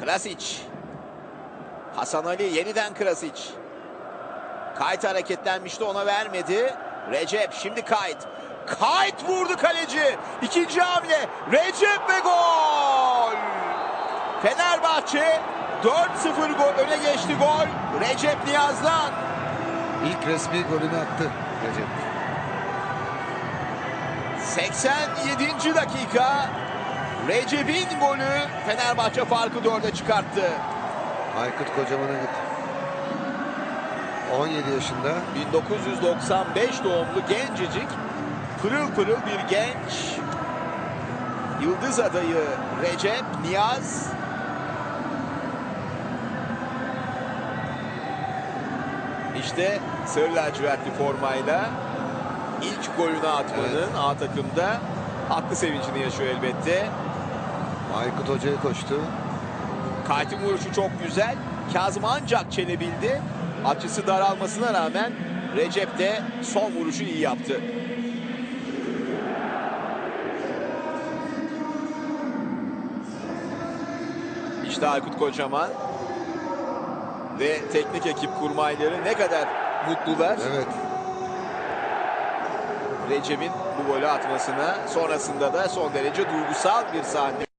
Krasic. Hasan Ali yeniden Krasic. Kayt hareketlenmişti ona vermedi. Recep şimdi Kayt. Kayt vurdu kaleci. İkinci hamle. Recep ve gol. Fenerbahçe 4-0 gol öne geçti gol. Recep Niyaz'dan. İlk resmi golünü attı Recep. 87. dakika. Recep'in golü Fenerbahçe farkı 4'e çıkarttı. Aykut Kocaman'a git. 17 yaşında 1995 doğumlu gencecik, pırıl pırıl bir genç. Yıldız adayı Recep Niyaz. İşte sarı lacivertli formayla ilk golünü atmanın A takımda haklı sevincini yaşıyor elbette. Aykut Hoca'ya koştu. Kayt'ın vuruşu çok güzel. Kazım ancak çelebildi. Açısı daralmasına rağmen Recep de son vuruşu iyi yaptı. İşte Aykut Kocaman ve teknik ekip kurmayları ne kadar mutlular Evet. Recep'in bu golü atmasına. Sonrasında da son derece duygusal bir sahne.